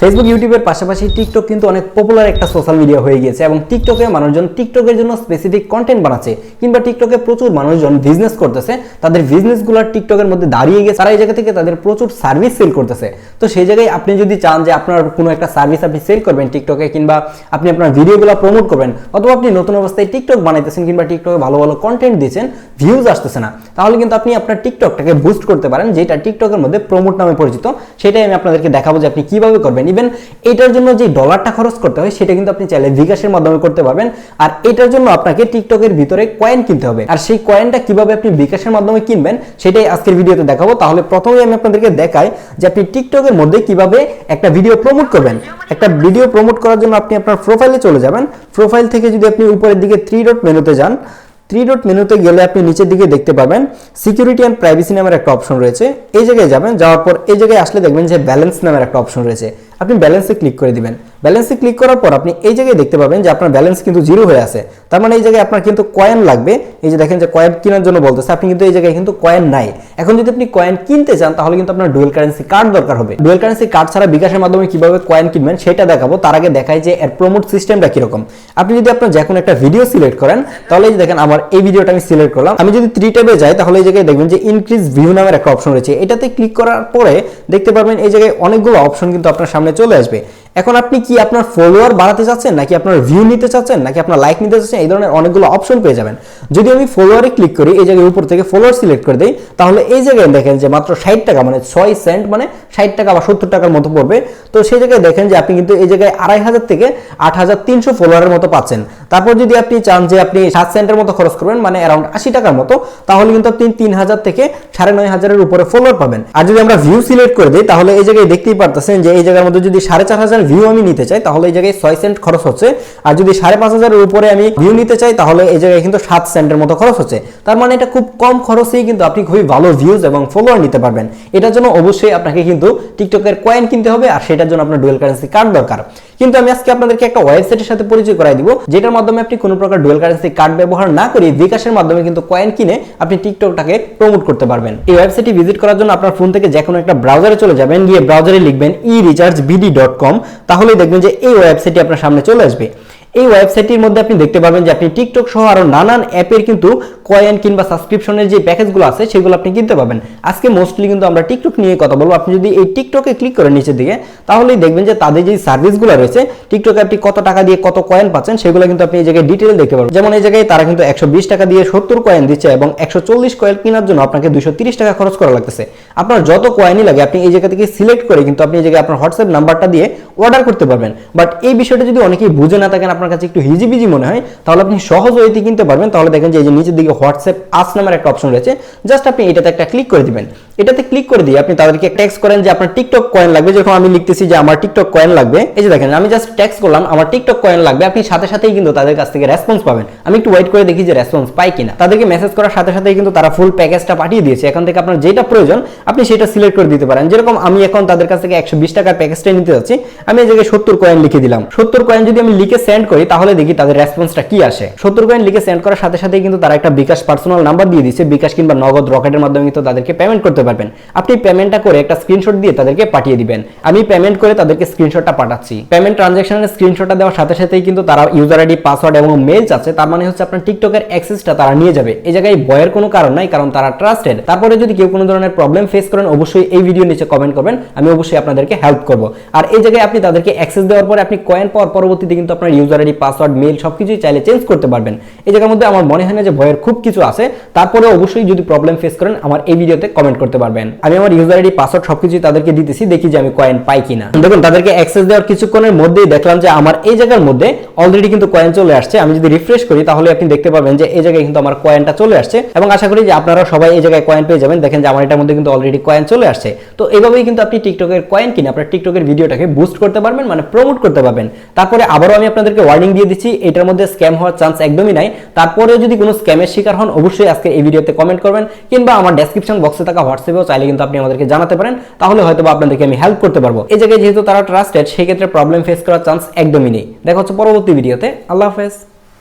Facebook ইউটিউবের পাশাপাশি TikTok কিন্তু অনেক পপুলার একটা সোশ্যাল মিডিয়া হয়ে গিয়েছে এবং টিকটকে মানুষজন টিকটকের জন্য স্পেসিফিক কন্টেন্ট বানাচ্ছে কিংবা টিকটকে প্রচুর মানুষজন বিজনেস করতেছে। তাদের বিজনেসগুলো টিকটকের মধ্যে দাঁড়িয়ে গেছে তারা এই জায়গা থেকে তাদের প্রচুর সার্ভিস সেল করতেছে। তো সেই জায়গায় আপনি যদি চান যে আপনার কোনো একটা সার্ভিস আপনি সেল করবেন টিকটকে কিংবা আপনি আপনার ভিডিওগুলো প্রমোট করবেন অথবা আপনি নতুন অবস্থায় টিকটক বানাইতেছেন কিংবা টিকটকে ভালো ভালো কন্টেন্ট দিচ্ছেন ভিউজ আসতেছে না। তাহলে কিন্তু আপনি আপনার টিকটকটাকে বুস্ট করতে পারেন, যেটা টিকটকের মধ্যে প্রমোট নামে পরিচিত। সেটাই আমি আপনাদেরকে দেখাবো যে আপনি কীভাবে করবেন। ইভেন এটার জন্য যে ডলারটা খরচ করতে হয়, সেটা কিন্তু আপনি চাইলে বিকাশের মাধ্যমে করতে পারবেন। আর এটার জন্য আপনাকে টিকটকের ভিতরে কয়েন কিনতে হবে। আর সেই কয়েনটা কীভাবে আপনি বিকাশের মাধ্যমে কিনবেন, সেটাই আজকের ভিডিওতে দেখাবো। তাহলে প্রথমেই আমি আপনাদেরকে দেখাই যে আপনি টিকটকের মধ্যে কীভাবে একটা ভিডিও প্রমোট করবেন। একটা ভিডিও প্রমোট করার জন্য আপনি আপনার প্রোফাইলে চলে যাবেন। প্রোফাইল থেকে যদি আপনি উপরের দিকে থ্রি ডট মেনুতে যান থ্রি ডট মেনুতে গেলে আপনি নিচের দিকে দেখতে পাবেন সিকিউরিটি অ্যান্ড প্রাইভেসি নামের একটা অপশন রয়েছে। এই জায়গায় যাবেন, যাওয়ার পর এই জায়গায় আসলে দেখবেন যে ব্যালেন্স নামের একটা অপশন রয়েছে। আপনি ব্যালেন্সে ক্লিক করে দিবেন। ব্যালেন্সে ক্লিক করার পর আপনি এই জায়গায় দেখতে পাবেন যে আপনার ব্যালেন্স কিন্তু জিরো হয়ে আছে। তার মানে এই জায়গায় আপনার কিন্তু কয়েন লাগবে। এই যে দেখেন যে কয়েন কেনার জন্য বলতেছে, আপনি কিন্তু এই জায়গায় কিন্তু কয়েন নাই। এখন যদি আপনি কয়েন কিনতে চান, তাহলে কিন্তু আপনার ডুয়েল কারেন্সি কার্ড দরকার হবে। ডুয়েল কারেন্সি কার্ড ছাড়া বিকাশের মাধ্যমে কীভাবে কয়েন কিনবেন, সেটা দেখাবো। তার আগে দেখায় যে এর প্রমোট সিস্টেমটা কীরকম। আপনি যদি আপনার যে একটা ভিডিও সিলেক্ট করেন, তাহলে এই দেখেন আমার এই ভিডিওটা আমি সিলেক্ট করলাম। আমি যদি থ্রি ট্যাবে যাই, তাহলে এই জায়গায় দেখবেন যে ইনক্রিজ ভিউ নামের একটা অপশন রয়েছে। এটাতে ক্লিক করার পরে দেখতে পারবেন এই জায়গায় অনেকগুলো অপশন কিন্তু আপনার সামনে চলে আসবে। এখন আপনি কি আপনার ফলোয়ার বাড়াতে চাচ্ছেন, নাকি আপনার ভিউ নিতে চাচ্ছেন, নাকি আপনার লাইক নিতে চাচ্ছেন, এই ধরনের অনেকগুলো অপশন পেয়ে যাবেন। যদি আমি ফলোয়ারে ক্লিক করি, এই জায়গায় উপর থেকে ফলোয়ার সিলেক্ট করে দিই, তাহলে এই জায়গায় দেখেন যে মাত্র ষাট টাকা মানে ছয় সেন্ট মানে ষাট টাকা বা সত্তর টাকার মতো পড়বে। তো সেই জায়গায় দেখেন যে আপনি কিন্তু এই জায়গায় আড়াই হাজার থেকে আট হাজার তিনশো ফলোয়ারের মতো পাচ্ছেন। তারপর যদি আপনি চান যে আপনি সাত সেন্টের মতো খরচ করবেন মানে অ্যারাউন্ড আশি টাকার মতো, তাহলে কিন্তু আপনি তিন হাজার থেকে সাড়ে নয় হাজারের উপরে ফলোয়ার পাবেন। আর যদি আমরা ভিউ সিলেক্ট করে দিই, তাহলে এই জায়গায় দেখতেই পারতেছেন যে এই জায়গার মধ্যে যদি সাড়ে চার হাজার ভিউ আমি নিতে চাই, তাহলে এই জায়গায় ছয় সেন্ট খরচ হচ্ছে। আর যদি সাড়ে পাঁচ হাজারের উপরে আমি ভিউ নিতে চাই, তাহলে এই জায়গায় কিন্তু সাত সেন্টের মতো খরচ হচ্ছে। তার মানে এটা খুব কম খরচেই কিন্তু আপনি খুবই ভালো ভিউজ এবং ফলোয়ার নিতে পারবেন। এটার জন্য অবশ্যই আপনাকে কিন্তু টিকটকের কয়েন কিনতে হবে, আর সেটার জন্য আপনার ডুয়েল কারেন্সি কার্ড দরকার। কিন্তু আমি আজকে আপনাদেরকে একটা ওয়েবসাইটের সাথে পরিচয় করাই দিব, যেটার মাধ্যমে আপনি কোনো প্রকার ডুয়েল কারেন্সি কার্ড ব্যবহার না করে বিকাশের মাধ্যমে কিন্তু কয়েন কিনে আপনি টিকটকটাকে প্রমোট করতে পারবেন। এই ওয়েবসাইটটি ভিজিট করার জন্য আপনার ফোন থেকে যে কোনো একটা ব্রাউজারে চলে যাবেন, গিয়ে ব্রাউজারে লিখবেন e recharge BD dot com তাহলে দেখবেন যে এই ওয়েবসাইটটি আপনার সামনে চলে আসবে। এই ওয়েবসাইটটির মধ্যে আপনি দেখতে পাবেন যে আপনি টিকটক সহ আরও নানান অ্যাপের কিন্তু কয়েন কিংবা সাবস্ক্রিপশনের যে প্যাকেজগুলো আছে, সেগুলো আপনি কিনতে পাবেন আজকে মোস্টলি কিন্তু আমরা টিকটক নিয়ে কথা বলব। আপনি যদি এই টিকটকে ক্লিক করেন নিচের দিকে, তাহলেই দেখবেন যে তাদের যে সার্ভিসগুলো রয়েছে টিকটকে আপনি কত টাকা দিয়ে কত কয়েন পাচ্ছেন, সেগুলো কিন্তু আপনি এই জায়গায় ডিটেল দেখতে পারবেন। যেমন এই জায়গায় তারা কিন্তু একশো বিশ টাকা দিয়ে সত্তর কয়েন দিচ্ছে এবং একশো চল্লিশ কয়েন কেনার জন্য আপনাকে দুশো টাকা খরচ করা লাগতেছে। আপনার যত কয়েনই লাগে, আপনি এই জায়গা থেকে সিলেক্ট করে কিন্তু আপনি এই জায়গায় আপনার হোয়াটসঅ্যাপ নাম্বারটা দিয়ে অর্ডার করতে পারবেন। বাট এই বিষয়টা যদি অনেকেই বুঝে না থাকেন, আপনার কাছে একটু হিজিবিজি মনে হয়, তাহলে আপনি সহজ ওয়েতে কিনতে পারবেন। তাহলে দেখেন যে এই যে নিচের দিকে হোয়াটসঅ্যাপ আস নামের একটা অপশন রয়েছে। জাস্ট আপনি এটাতে একটা ক্লিক করে দিবেন। এটাতে ক্লিক করে দিয়ে আপনি তাদেরকে ট্যাক্স করেন যে আপনার টিকটক কয়েন লাগবে। যেরকম আমি লিখতেছি যে আমার টিকটক কয়েন লাগবে, এই যে দেখেন, আমি জাস্ট ট্যাক্স করলাম, আমার টিকটক কয়েন লাগবে। আপনি সাথে সাথেই কিন্তু তাদের কাছ থেকে রেসপন্স পাবেন। আমি একটু ওয়েট করে দেখি যে রেসপন্স পাই কিনা। তাদেরকে মেসেজ করার সাথে সাথেই কিন্তু তারা ফুল প্যাকেজটা পাঠিয়ে দিয়েছে। এখান থেকে আপনার যেটা প্রয়োজন, আপনি সেটা সিলেক্ট করে দিতে পারেন। যেরকম আমি এখন তাদের কাছ থেকে একশো বিশ টাকার প্যাকেজটা নিতে যাচ্ছি, আমি এই জায়গায় সত্তর কয়েন লিখে দিলাম। সত্তর কয়েন যদি আমি লিখে সেন্ড করি, তাহলে দেখি তাদের রেসপন্সটা কি আসে। সত্তর কয়েন লিখে সেন্ড করার সাথে সাথেই কিন্তু তারা একটা বিকাশ পার্সোনাল নাম্বার দিয়ে দিচ্ছে, বিকাশ কিংবা নগদ রকেটের মাধ্যমে কিন্তু তাদেরকে পেমেন্ট করতে পারবেন। আপনি পেমেন্টটা করে একটা স্ক্রিনশট দিয়ে তাদেরকে পাঠিয়ে দিবেন। আমি পেমেন্ট করে তাদেরকে স্ক্রিনশটটা পাঠাচ্ছি। পেমেন্ট ট্রানজাকশনের স্ক্রিনশটটা দেওয়ার সাথে সাথেই কিন্তু তারা ইউজার আইডি পাসওয়ার্ড এবং মেল চাচ্ছে তার মানে হচ্ছে আপনার টিকটকের অ্যাক্সেসটা তারা নিয়ে যাবে। এই জায়গায় ভয়ের কোনো কারণ নাই, কারণ তারা ট্রাস্টেড তারপরে যদি কেউ কোনো ধরনের প্রবলেম ফেস করেন, অবশ্যই এই ভিডিও নিচে কমেন্ট করবেন, আমি অবশ্যই আপনাদেরকে হেল্প করব। আর এই জায়গায় আপনি তাদেরকে অ্যাক্সেস দেওয়ার পরে আপনি কয়েন পাওয়ার পরবর্তীতে কিন্তু আপনার ইউজার আইডি পাসওয়ার্ড মেল সবকিছুই চাইলে চেঞ্জ করতে পারবেন। এই জায়গার মধ্যে আমার মনে হয় না যে ভয়ের খুব কিছু আছে। তারপরে অবশ্যই যদি প্রবলেম ফেস করেন, আমার এই ভিডিওতে কমেন্ট করতে পারবেন। আমি আমার ইউজার আইডি পাসওয়ার্ড সবকিছু তাদেরকে দিতেছি, দেখি যে আমি কয়েন পাই কিনা। দেখুন, তাদেরকে অ্যাক্সেস দেওয়ার কিছুক্ষণের মধ্যেই দেখলাম যে আমার এই জায়গার মধ্যে অলরেডি কিন্তু কয়েন চলে আসছে। আমি যদি রিফ্রেশ করি, তাহলে আপনি দেখতে পাবেন যে এই জায়গায় কিন্তু আমার কয়েনটা চলে আসছে। এবং আশা করি যে আপনারা সবাই এই জায়গায় কয়েন পেয়ে যাবেন। দেখেন যে আমার এটার মধ্যে কিন্তু অলরেডি কয়েন চলে আসছে। তো এইভাবেই কিন্তু আপনি টিকটকের কয়েন কিনে আপনার টিকটকের ভিডিওটাকে বুস্ট করতে পারবেন মানে প্রমোট করতে পারবেন। তারপরে আবারও আমি আপনাদেরকে ওয়ার্নিং দিয়ে দিচ্ছি, এটার মধ্যে স্ক্যাম হওয়ার চান্স একদমই নাই। তারপরে যদি কোনো স্ক্যামের শিকার হন, অবশ্যই আজকে এই ভিডিওতে কমেন্ট করবেন, কিংবা আমার ডেসক্রিপশন বক্সে থাকা হোয়াটসঅ্যাপেও চাইলে কিন্তু আপনি আমাদেরকে জানাতে পারেন, তাহলে হয়তো আপনাদেরকে আমি হেল্প করতে পারব। এই জায়গায় যেহেতু তারা ট্রাস্টেড সেক্ষেত্রে প্রবলেম ফেস করার চান্স একদমই নেই। দেখা হচ্ছে পরবর্তী ভিডিওতে। আল্লাহ হাফেজ।